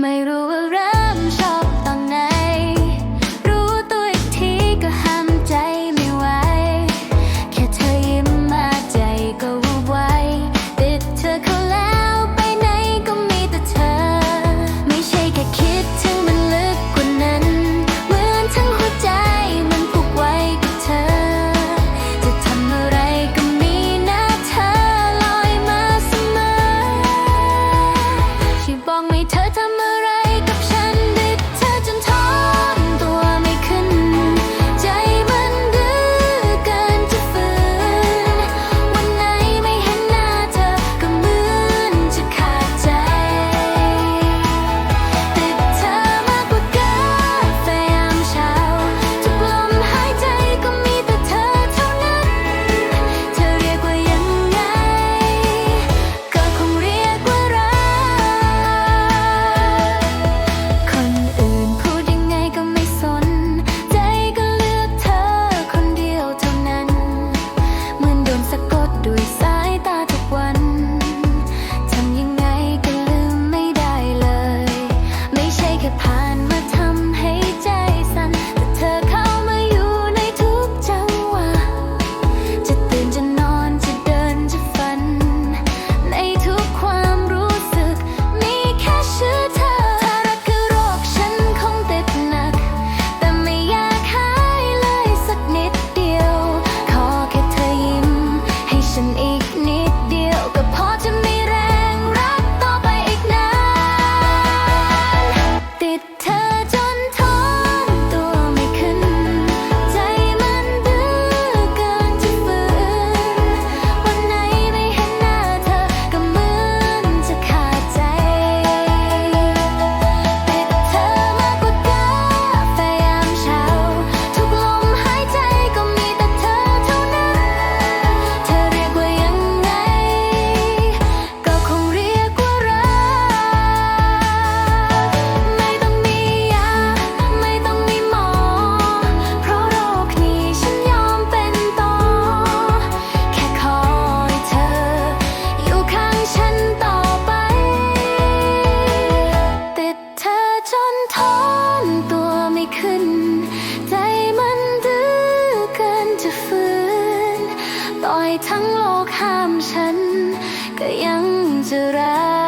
ไม่รู้ว่าเริ่ ทั้งโลกห้ามฉัน ก็ยังจะรัก